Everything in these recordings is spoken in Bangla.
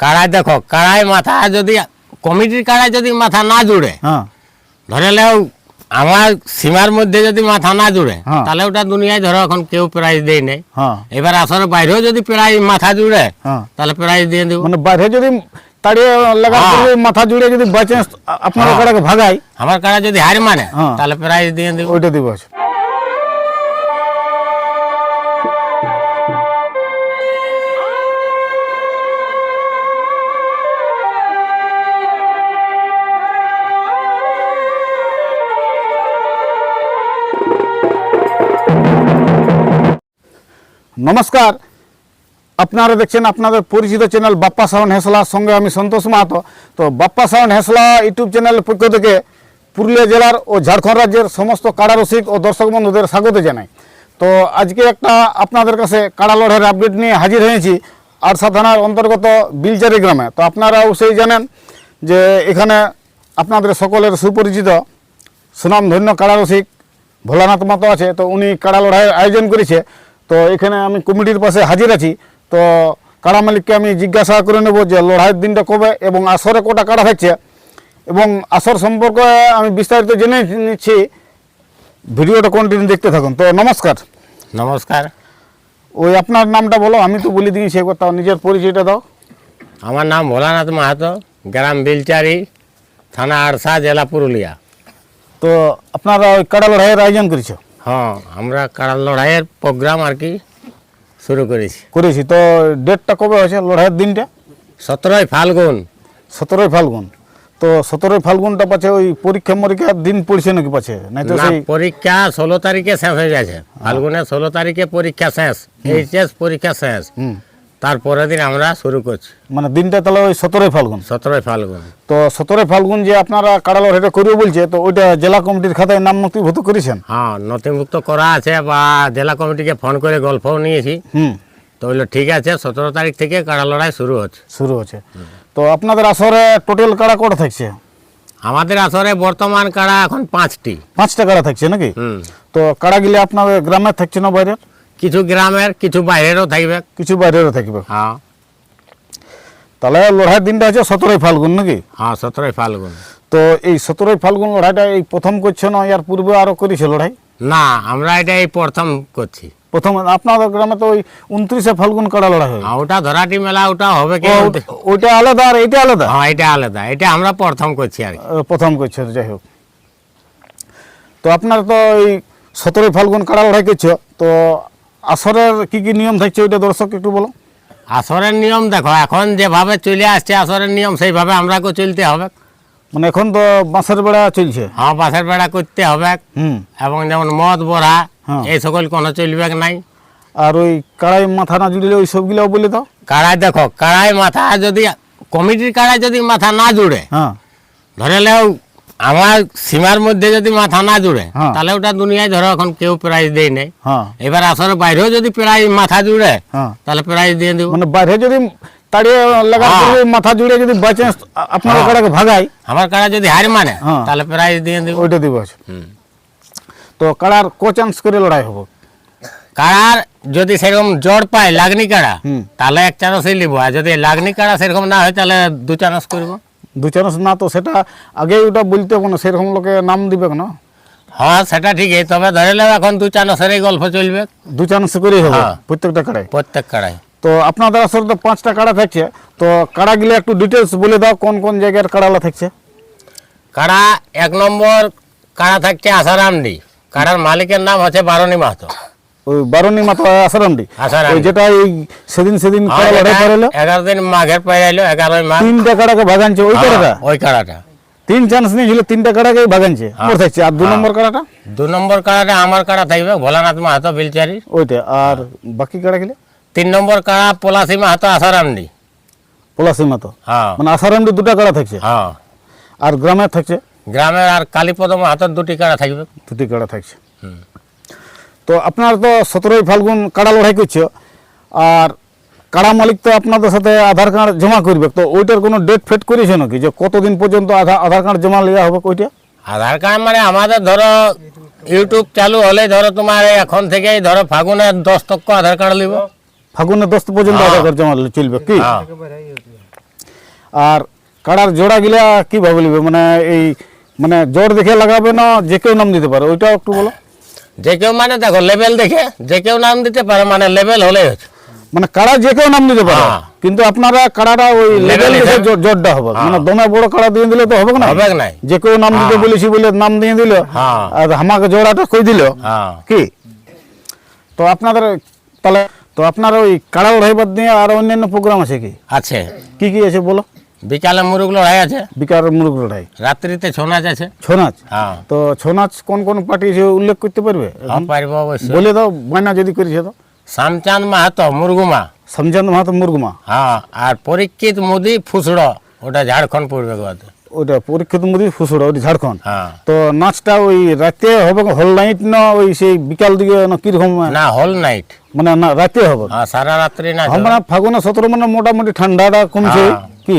কাড়াই দেখো কাড়াই মাথা যদি কমিটির কাড়াই যদি মাথা না জুড়ে হ্যাঁ ধরে নাও আমার সীমার মধ্যে যদি মাথা না জুড়ে হ্যাঁ। তাহলে ওটা দুনিয়ায় ধরো এখন কেউ প্রাইজ দেয় নেই হ্যাঁ এবার আসলে বাইরেও যদি প্রাইজ মাথা জুড়ে তাহলে প্রাইজ দিয়ে দেবো মানে বাইরে যদি তাড়িয়ে লাগা। মাথা জুড়ে যদি বাই চান্স আপনার। ভাগাই আমার কাড়া যদি হার মানে। তাহলে প্রাইজ দিয়ে দেবো ওইটা দিব নমস্কার। আপনারা দেখছেন আপনাদের পরিচিত চ্যানেল বাপ্পা সাউন্ড হেসলার সঙ্গে আমি সন্তোষ মাহাতো। তো বাপ্পা সাউন্ড হেসলা ইউটিউব চ্যানেলের পক্ষ থেকে পুরুলিয়া জেলার ও ঝাড়খণ্ড রাজ্যের সমস্ত কাড়া রসিক ও দর্শক বন্ধুদের স্বাগত জানাই। তো আজকে একটা আপনাদের কাছে কাড়া লড়াইয়ের আপডেট নিয়ে হাজির হয়েছি আরসা থানার অন্তর্গত বিলচারি গ্রামে। তো আপনারা অবশ্যই জানেন যে এখানে আপনাদের সকলের সুপরিচিত সুনামধন্য কাড়া রসিক ভোলানাথ মাতো আছে। তো উনি কাড়া লড়াইয়ের আয়োজন করেছে। তো এখানে আমি কমিটির পাশে হাজির আছি। তো কাড়া মালিককে আমি জিজ্ঞাসা করে নেব যে লড়াইয়ের দিনটা কবে এবং আসরে কটা কাড়া থাকছে এবং আসর সম্পর্কে আমি বিস্তারিত জেনে নিচ্ছি। ভিডিওটা কন্টিনিউ দেখতে থাকুন। তো নমস্কার। নমস্কার। ওই আপনার নামটা বলো আমি তো বলে দিয়েছি একবার তাও নিজের পরিচয়টা দাও। আমার নাম ভোলানাথ মাহাতো গ্রাম বিলচারি থানা আরসা জেলা পুরুলিয়া। তো আপনারা ওই কাড়া লড়াইয়ের আয়োজন করেছ? হ্যাঁ আমরা কারা লড়াইয়ের প্রোগ্রাম আর কি শুরু করেছি। করেছি। তো ডেটটা কবে হয়েছে? লড়াইয়ের দিনটা? সতেরোই ফাল্গুন। সতেরোই ফাল্গুন। তো সতেরোই ফাল্গুনটা পাচ্ছে ওই পরীক্ষা মরীক্ষার দিন পড়ছে নাকি পাচ্ছে নাই তো না সেই পরীক্ষা ষোলো তারিখে শেষ হয়ে গেছে। ফাল্গুনের ষোলো তারিখে পরীক্ষা শেষ এইচএস পরীক্ষা শেষ। হুম। তারপরের দিন আমরা শুরু করছি। মানে দিনটা তাহলে ওই সতেরোই ফাল্গুন। সতেরোই ফাল্গুন। তো সতেরোই ফাল্গুন যে আপনারা কাড়া লড়াইটা করবে বলছে তো ওইটা জেলা কমিটির খাতায় নাম নথিভুক্ত করেছেন? হ্যাঁ নথিভুক্ত করা আছে বা জেলা কমিটিকে ফোন করে গল্পও নিয়েছি। হুম। তো বলল ঠিক আছে সতেরো তারিখ থেকে কাড়া লড়াই শুরু হচ্ছে। শুরু হচ্ছে। তো আপনাদের আসরে টোটাল কাড়া কটা থাকছে? আমাদের আসরে বর্তমান কাড়া এখন পাঁচটি। পাঁচটা কাড়া থাকছে নাকি? তো কাড়া গিলে আপনাদের গ্রামে থাকছে না বাইরের? কিছু গ্রামের কিছু বাইরেরও থাকবে। কিছু বাইরেরও থাকবে। হ্যাঁ। তাহলে লড়াইয়ের দিনটা হচ্ছে সতেরোই ফাল্গুন নাকি? হ্যাঁ সতেরোই ফাল্গুন। তো এই সতেরোই ফাল্গুন লড়াইটা এই প্রথম করছে না ইয়ার পূর্বে আরও করেছে লড়াই? না আমরা এটা এই প্রথম করছি। প্রথম আপনাদের গ্রামে তো ওই উনত্রিশে ফাল্গুন কাড়া লড়াই হয়? হ্যাঁ, ওটা ধরাটি মেলা ওটা হবে কি? ওইটা আলাদা আর এটা আলাদা? হ্যাঁ এটা আলাদা। এটা আমরা প্রথম করছি আর প্রথম করছে যাই হোক। তো আপনার তো ওই সতেরোই ফাল্গুন কাড়া লড়াই করছ? তো আসরের কি কি নিয়ম থাকছে ওইটা দর্শক একটু বলো। আসরের নিয়ম দেখো এখন যেভাবে চলে আসছে আসরের নিয়ম সেইভাবে আমরাকেও চলতে হবে। মানে এখন তো বাঁশের বেড়া চলছে? হ্যাঁ বাঁশের বেড়া করতে হবে। হুম। এবং যেমন মদ বড়া হ্যাঁ। এই সকল কোনো চলবে নাই। আর ওই কাড়াই মাথা না জুড়লে ওই সবগুলো বলে দাও। কাড়াই দেখো কাড়াই মাথা যদি কমিটির কাড়াই যদি মাথা না জুড়ে হ্যাঁ। ধরে নাও আমার সীমার মধ্যে যদি মাথা না জুড়ে হ্যাঁ। তাহলে ওটা দুনিয়ায় ধরো এখন কেউ প্রাইজ দেয় নেই। হ্যাঁ। এবার আসলে বাইরেও যদি প্রাইজ মাথা জুড়ে হ্যাঁ। তাহলে প্রাইজ দিয়ে দেবো। মানে বাইরে যদি তাড়িয়ে লাগা। মাথা জুড়ে যদি বাই চান্স আপনার। কাড়াকে ভাগাই আমার কাড়া যদি হার মানে। তাহলে প্রাইজ দিয়ে দেবো। ওইটা দিব তো কাড়ার কো চান্স করে লড়াই হব? কাড়ার যদি সেরকম জড় পায় লাগনি কাড়া তাহলে এক চানসই নিবো। আর যদি লাগনি কাড়া সেরকম না হয় তাহলে দু চানস করব। দু চান্স না তো সেটা আগে ওটা বলতে কোনো সেরকম লোকে নাম দিবে না হ্যাঁ সেটা ঠিকই তবে ধরে নেব এখন দু চানসের এই গল্প চলবে। দু চান্স করেই হবে হ্যাঁ। প্রত্যেকটা কাড়াই? প্রত্যেক কাড়াই। তো আপনাদের আসলে তো পাঁচটা কাড়া থাকছে তো কাড়া গিলে একটু ডিটেলস বলে দাও কোন কোন জায়গার কাড়ালা থাকছে? কাড়া এক নম্বর কাড়া থাকছে আসারামডি কাড়ার মালিকের নাম হচ্ছে বারণী মাহাতো। ওই বারণী মাথা আসারামডি। যেটা এই সেদিন সেদিন হ্যাঁ, এগারো দিন মাঘের পাই আইলো এগারোই মাঘ। তিনটা কাড়াকে ভাগানছে ওই কাড়াটা? হ্যাঁ, ওই কাড়াটা। তিন চান্স নিয়েছিল তিনটা কাড়াকে ভাগানছে হ্যাঁ। থাকছে আর দু নম্বর কাড়াটা? দু নম্বর কাড়াটা আমার কাড়া থাকবে ভোলানাথ মাহাতো বিলচারি। ওইটা আর বাকি কাড়া গেলে তিন নম্বর কাড়া পলাশি মাহাতো আসারামডি। পলাশি মাতো হ্যাঁ। মানে আসারামডি দুটা কাড়া থাকছে? হ্যাঁ। আর গ্রামে থাকছে? গ্রামের আর কালীপদ মাহাতোর দুটি কাড়া থাকবে। দুটি কাড়া থাকছে। তো আপনার তো সতেরোই ফাল্গুন কাড়া লড়াই করছে আর কাড়া মালিক তো আপনাদের সাথে আধার কার্ড জমা করবে তো ওইটার কোনো ডেট ফেট করেছে নাকি? যে কতদিন পর্যন্ত আধার কার্ড জমা নেওয়া হবে ওইটা? আধার কার্ড মানে আমাদের ধরো ইউটিউব চালু হলে ধরো তোমার এখন থেকেই ধরো ফাগুনের দশ তক্ক আধার কার্ড নিব ফাগুনের দশ পর্যন্ত আধার কার্ড জমা চলবে কি? হ্যাঁ। আর কাড়ার জোড়া গিলা কীভাবে নিবে মানে এই মানে জোর দেখে লাগাবে না যে কেউ নাম দিতে পারে? ওইটাও একটু বলো। যে কেউ মানে দেখো লেভেল দেখে যে কেউ নাম দিতে পারে মানে লেভেল হলেই হচ্ছে। মানে কাড়া যে কেউ নাম দিতে পারে হ্যাঁ। কিন্তু আপনারা কাড়াটা ওই লেভেল দেখে জোরটা হবে। মানে দমে বড় কাড়া দিয়ে দিলে তো হবে না হবে নাই? যে কেউ নাম দিতে বলেছি বলে নাম দিয়ে দিল হ্যাঁ। আর আমাকে জোড়াটা কই দিল? হ্যাঁ। কি? তো আপনাদের তাহলে তো আপনার ওই কাড়া বাদ দিয়ে আর অন্যান্য প্রোগ্রাম আছে কি? আছে। কি কি আছে বলো? বিকালে মুরুগ লড়াই আছে? বিকার মুরগ লড়াই। রাত্রিতে ছৌ নাচ আছে? ছৌ নাচ? হ্যাঁ। তো ছৌ নাচ কোন কোন পার্টি উল্লেখ করতে পারবে? হ্যাঁ পারব অবশ্যই। বলে দাও মাইনা যদি করেছে তো। শ্যামচাঁদ মাহাতো মুরগুমা। সমচান্দ মাহাতো মুরগুমা। হ্যাঁ আর পরীক্ষিত মোদি ফুসড়ো ওটা ঝাড়খণ্ড পূর্বে গোয়াতে ওইটা পরীক্ষিত মোদী ফুসুড়া ওইটা ঝাড়খণ্ড। হ্যাঁ। তো নাচটা ওই রাতে হবে হল নাইট না ওই সেই বিকাল দিকে না কীরকম? না হল নাইট। মানে না রাতে হবে? হ্যাঁ সারা রাত্রি হ্যাঁ, মানে ফাগুনে সতেরো মানে মোটামুটি ঠান্ডাটা কমছে। কি?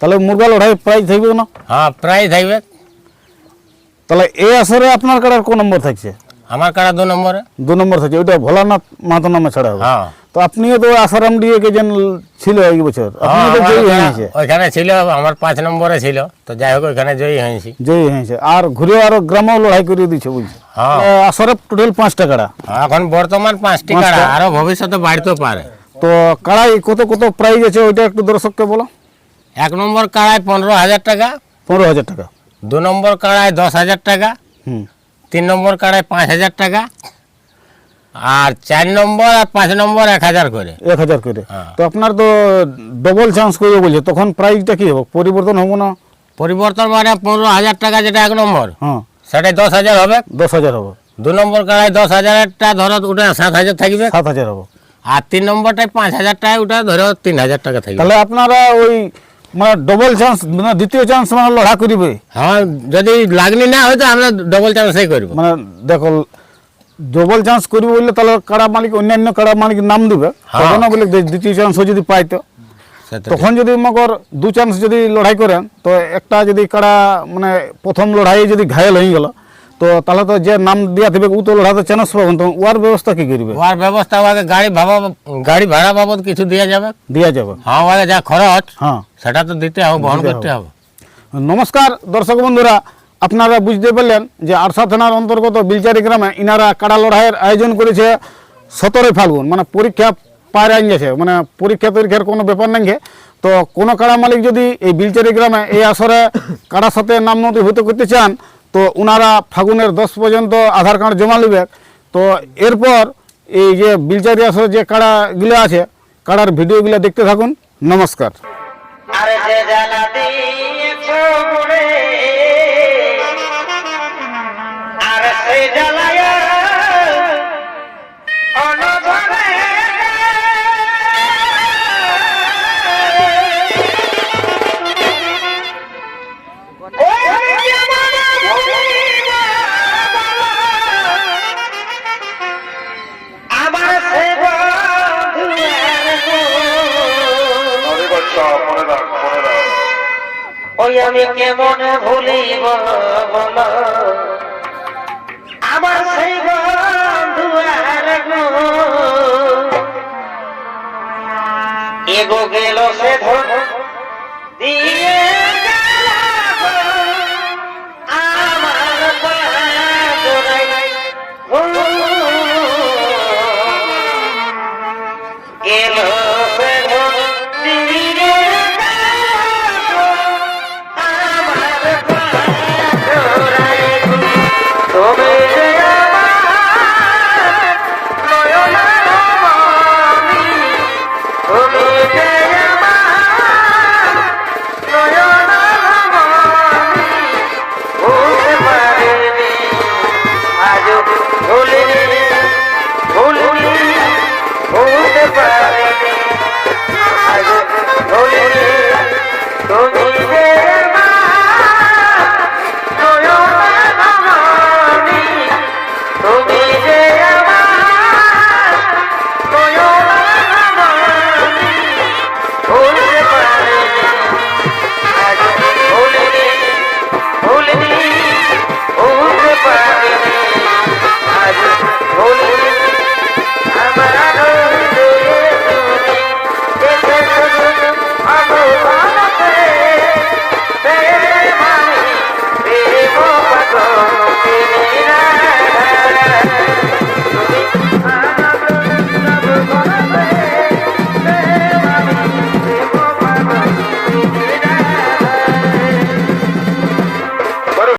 তাহলে মুরগা লড়াই প্রাইজ থাকবে না? হ্যাঁ প্রাইজ থাকবে তাহলে এই আসরে আপনার কাড়ার কোন নম্বর থাকছে? আমার কারা দু নম্বরে। দু নম্বর থাকছে ওইটা ভোলানাথ মাহাতো নামে ছাড়া হবে। হ্যাঁ। তো আপনিও তো আসারাম দিয়ে কে যেন ছিল এই বছর। আপনি তো হ্যাঁ, ওইখানে ছিল আমার পাঁচ নম্বরে ছিল। তো যাই হোক ওইখানে জয়ী হয়েছি। জয়ী হয়েছে। আর ঘুরে আরও গ্রামেও লড়াই করে দিচ্ছে বুঝছি হ্যাঁ। আসরে টোটাল পাঁচটা কাড়া। এখন বর্তমান পাঁচটি পাঁচটা। কাড়া আরও ভবিষ্যতে বাড়তেও পারে। তো কাড়াই কত কত প্রাইজ আছে ওইটা একটু দর্শককে বলো? এক নম্বর কাড়ায় পনেরো হাজার টাকা। পনেরো হাজার টাকা। দু নম্বর কাড়ায় দশ হাজার টাকা। হুম। তিন নম্বর কাড়ায় পাঁচ হাজার টাকা। আর চার নম্বর আর পাঁচ নম্বর এক হাজার করে। এক হাজার করে। হ্যাঁ। তো আপনার তো ডবল চান্স করবে বলছে তখন প্রাইজটা কি হবে? পরিবর্তন হব না? পরিবর্তন মানে পনেরো হাজার টাকা যেটা এক নম্বর। হ্যাঁ। সেটাই দশ হাজার হবে। দশ হাজার হবে। দু নম্বর কাড়ায় দশ হাজারটা ধরো ওটা সাত হাজার থাকবে। সাত হাজার হবে। আর তিন নম্বরটায় পাঁচ হাজার টাকা ওটা ধরো তিন হাজার টাকা থাকবে। তাহলে আপনারা ওই মানে ডবল চান্স মানে দ্বিতীয় চান্স মানে লড়া করিবে? হ্যাঁ যদি লাগনি না হয় তো আমরা ডবল চান্সই করব। মানে দেখো ডবল চান্স করবে বললে তাহলে কাড়া মালিক অন্যান্য কাড়া মালিক নাম দিবে? হ্যাঁ। তখন বলে দ্বিতীয় চান্স যদি পাই তো। তখন যদি মগর দু চান্স যদি লড়াই করেন তো একটা যদি কাড়া মানে প্রথম লড়াই যদি ঘায়ল হয়ে গেল তো তাহলে তো যে নাম দিয়া দেবে ও তো লড়াতে চান্স পাবেন তো ওয়ার ব্যবস্থা কি করবে? ওর ব্যবস্থা ওকে গাড়ি ভাবা গাড়ি ভাড়া বাবদ কিছু দেওয়া যাবে। দেওয়া যাবে। হ্যাঁ ওকে যা খরচ হ্যাঁ। সেটা তো দিতে হবে বহন করতে হবে। নমস্কার দর্শক বন্ধুরা আপনারা বুঝতে পারলেন যে আরসা থানার অন্তর্গত বিলচারি গ্রামে ইনারা কাড়া লড়াইয়ের আয়োজন করেছে সতেরোই ফাল্গুন মানে পরীক্ষা পার আইন গেছে মানে পরীক্ষা তরীক্ষার কোনো ব্যাপার নাই। তো কোনো কাড়া মালিক যদি এই বিলচারি গ্রামে এই আসরে কাড়ার সাথে নাম নথিভুক্ত করতে চান তো ওনারা ফাগুনের দশ পর্যন্ত আধার কার্ড জমা নেবে। তো এরপর এই যে বিলচারি আসরে যে কাড়াগুলো আছে, কাড়ার ভিডিওগুলো দেখতে থাকুন। নমস্কার। আর ওই আমি কেমন ভুলিব বল? আমার সেই এগো গেল সে ধর দিয়ে ভুলি ভুলিনি, ভুলতে পারিনি,